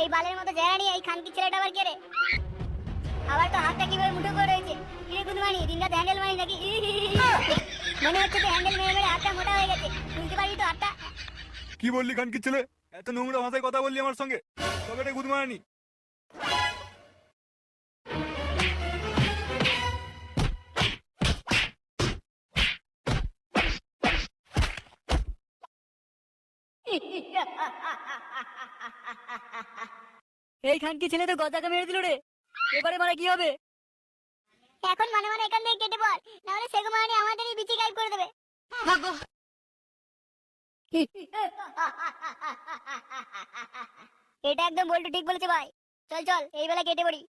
এই বালের মতো জেরা নিয়ে এই খানকি ছেলেটা আবার কে রে? আবার তো হাতটা কীভাবে মুঠো করে রয়েছে? কিরে গুদমানি দিনটা হ্যান্ডেল মারি নাকি? মনে হচ্ছে তো হ্যান্ডেল মেরে মেরে হাতটা মোটা হয়ে গেছে। বুঝতে পারি তো হাতটা? কি বললি খানকির ছেলে? এত নোংরা ভাষায় কথা বললি আমার সঙ্গে। তবে এটা গুদমারানি এই খানকি ছেলে তো গজাকে মেরে দিল রে। এবারে মানে কি হবে? এখন মানে মানে এখান থেকে কেটে পড়। নাহলে সেগো মারানি আমাদেরই বিচি গাইব করে দেবে। এটা একদম বলটু ঠিক বলেছে ভাই। চল চল এই বেলা কেটে পড়ি।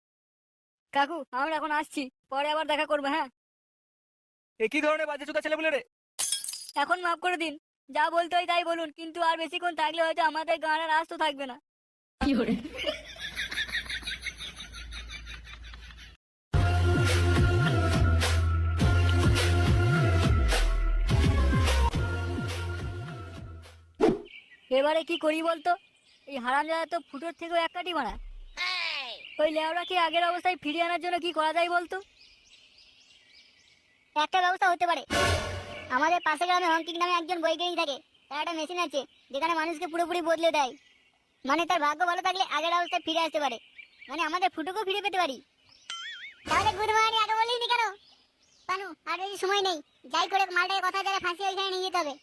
কাকু আমরা এখন আসছি। পরে আবার দেখা করব হ্যাঁ? এ কি ধরনের বাজে চোদা ছেলে বলে রে? এখন মাফ করে দিন। যা বলতে হয় তাই বলুন কিন্তু আর বেশিক্ষণ থাকলে হয়তো আমাদের গান আর আসতো থাকবে না। এবারে কি করি বলতো? এই হারাম তো ফুটোর থেকেও এক কাটি মারা। ওই লেওড়াকে আগের অবস্থায় ফিরিয়ে আনার জন্য কি করা যায় বলতো? একটা ব্যবস্থা হতে পারে। আমাদের পাশে গ্রামে হংকিং নামে একজন বৈজ্ঞানিক থাকে। তার একটা মেশিন আছে, যেখানে মানুষকে পুরোপুরি বদলে দেয়। মানে তার ভাগ্য ভালো থাকলে আগের অবস্থায় ফিরে আসতে পারে। মানে আমাদের ফুটোকেও ফিরে পেতে পারি। তাহলে গুড মর্নিং, আগে বলিনি কেন? পানু, আর বেশি সময় নেই। যাই করে মালটাকে কথা দ্বারা ফাঁসি ওইখানে নিয়ে যেতে হবে।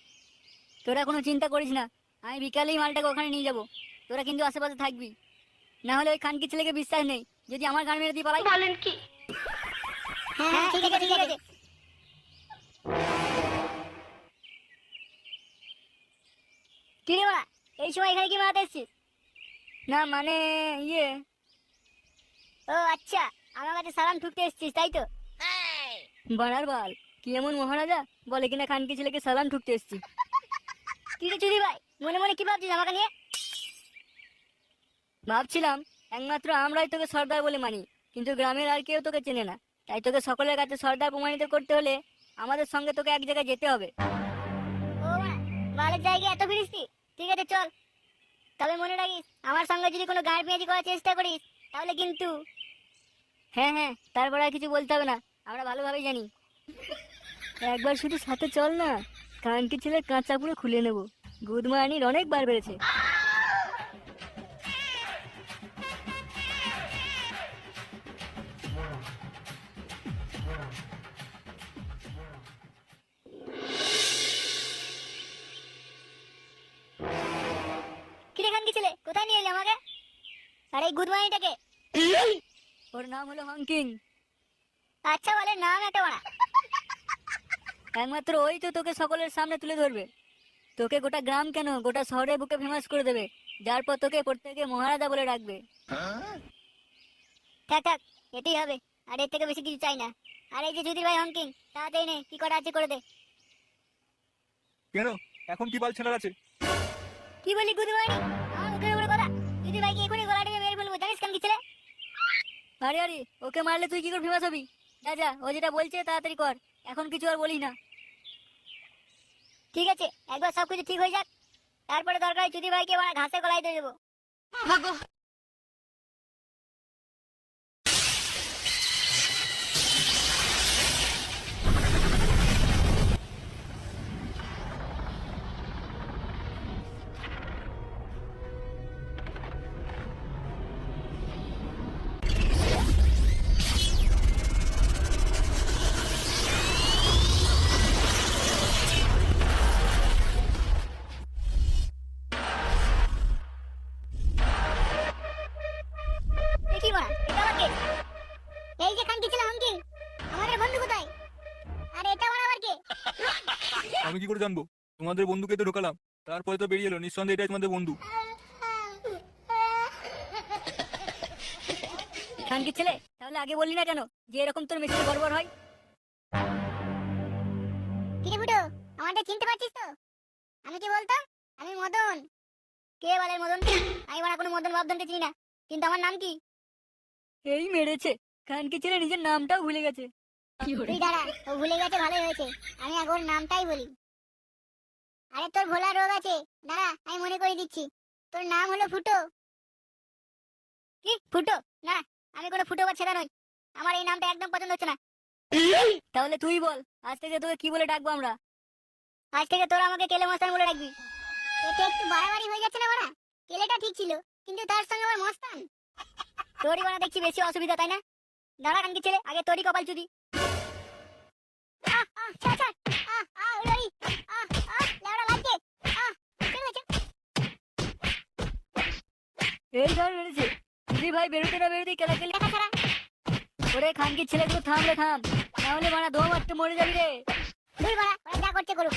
তোরা কোনো চিন্তা করিস না। আমি বিকালেই মালটাকে ওখানে নিয়ে যাব। তোরা কিন্তু আশেপাশে থাকবি। না হলে ওই খানকি ছেলেকে বিশ্বাস নেই। যদি আমার গান মেরে দিয়ে পালাই হ্যাঁ হ্যাঁ, ঠিক আছে ঠিক আছে। কি রে বাড়া এই সময় এখানে কি মারাতে এসছিস? না মানে ইয়ে। ও আচ্ছা আমার কাছে সালাম ঠুকতে এসছিস তাই তো? বাড়ার বাল কি এমন মহারাজা? বলে কিনা খানকি ছেলেকে সালাম ঠুকতে এসছি। কি রে চুরি ভাই? মনে মনে কি ভাবছিস আমাকে নিয়ে? ভাবছিলাম একমাত্র আমরাই তোকে সর্দার বলে মানি কিন্তু গ্রামের আর কেউ তোকে চেনে না। তাই তোকে সকলের কাছে সর্দার প্রমাণিত করতে হলে আমাদের সঙ্গে তোকে এক জায়গায় যেতে হবে। বালের জায়গায় এত ফিরিসতি ঠিক আছে চল। তবে মনে রাখিস আমার সঙ্গে যদি কোনো গাড় পেঁয়াজি করার চেষ্টা করিস তাহলে কিন্তু হ্যাঁ হ্যাঁ তারপরে আর কিছু বলতে হবে না আমরা ভালোভাবেই জানি। একবার শুধু সাথে চল না কানকি ছেলে কাঁচা পুরো খুলে নেব। গুদমারানির অনেক বার বেড়েছে। কোথায় নিয়ে এলি আমাকে? আর এই ওর নাম হলো হংকিং। আচ্ছা বলে নাম একটা বাড়া। একমাত্র ওই তো তোকে সকলের সামনে তুলে ধরবে। তোকে গোটা গ্রাম কেন? গোটা শহরের বুকে ফেমাস করে দেবে। যার পর তোকে প্রত্যেকে মহারাজা বলে ডাকবে। থাক থাক এটাই হবে। আর এর থেকে বেশি কিছু চাই না। আর এই যে যুদির ভাই হংকিং তাড়াতাড়ি নে কি করা আছে করে দে। কেন? এখন কি বাল ছেলের আছে? কি বলি গুড মর্নিং আমার মুখের উপরে কথা। যুদির ভাইকে এখনই গলা টিপে মেরে ফেলব জানিস কেন কি ছেলে? আরে আরে ওকে মারলে তুই কি করে ফেমাস হবি? যা যা ও যেটা বলছে তাড়াতাড়ি কর। এখন কিছু আর বলি না। ঠিক আছে, একবার সব কিছু ঠিক হয়ে যাক। তারপরে দরকার হয় ভাইকে ঘাসে গলায় দিয়ে দেবো। আমি কি করে জানব? তোমাদের বন্ধুকে তো ঢোকালাম। তারপরে তো বেরিয়ে এলো। নিঃসন্দেহে এটাই তোমাদের বন্ধু। খানকি ছেলে তাহলে আগে বললি না কেন যে এরকম তোর মেশিনে গড়বড় হয়? কিরে ফুটো আমাদের চিনতে পারছিস তো? আমি কি বলতাম আমি মদন। কে বলে মদন? আমি বাড়া কোনো মদন বাবদনকে চিনি না। কিন্তু আমার নাম কি? এই মেরেছে। খানকি ছেলে নিজের নামটাও ভুলে গেছে। তুই দাঁড়া ও ভুলে গেছে ভালোই হয়েছে। আমি ওর নামটাই বলি। আরে তোর ভোলা রোগ আছে। দাঁড়া আমি মনে করে দিচ্ছি। তোর নাম হলো ফুটো। কি? ফুটো? না আমি কোনো ফুটো বা ছেলে নই। আমার এই নামটা একদম পছন্দ হচ্ছে না। তাহলে তুই বল আজ থেকে তোকে কি বলে ডাকবো আমরা? আজ থেকে তোরা আমাকে কেলে মস্তান বলে রাখবি এটা একটু বাড়াবাড়ি হয়ে যাচ্ছে না বাড়া? কেলেটা ঠিক ছিল কিন্তু তার সঙ্গে আমার মস্তান? তোরই বানা দেখছি বেশি অসুবিধা তাই না? দাঁড়া কানকি ছেলে আগে তোরই কপাল চুদি। আহ, আহ, ছাড়, ছাড়। এই ধর বেড়েছে দিদি ভাই বেরোতে না বেরোতে কেলা কেলি। ওরে খানকির ছেলেগুলো থাম রে থাম তাহলে মারা দোয়া মারতে মরে যাবি রে। তুই যা করছে করুক।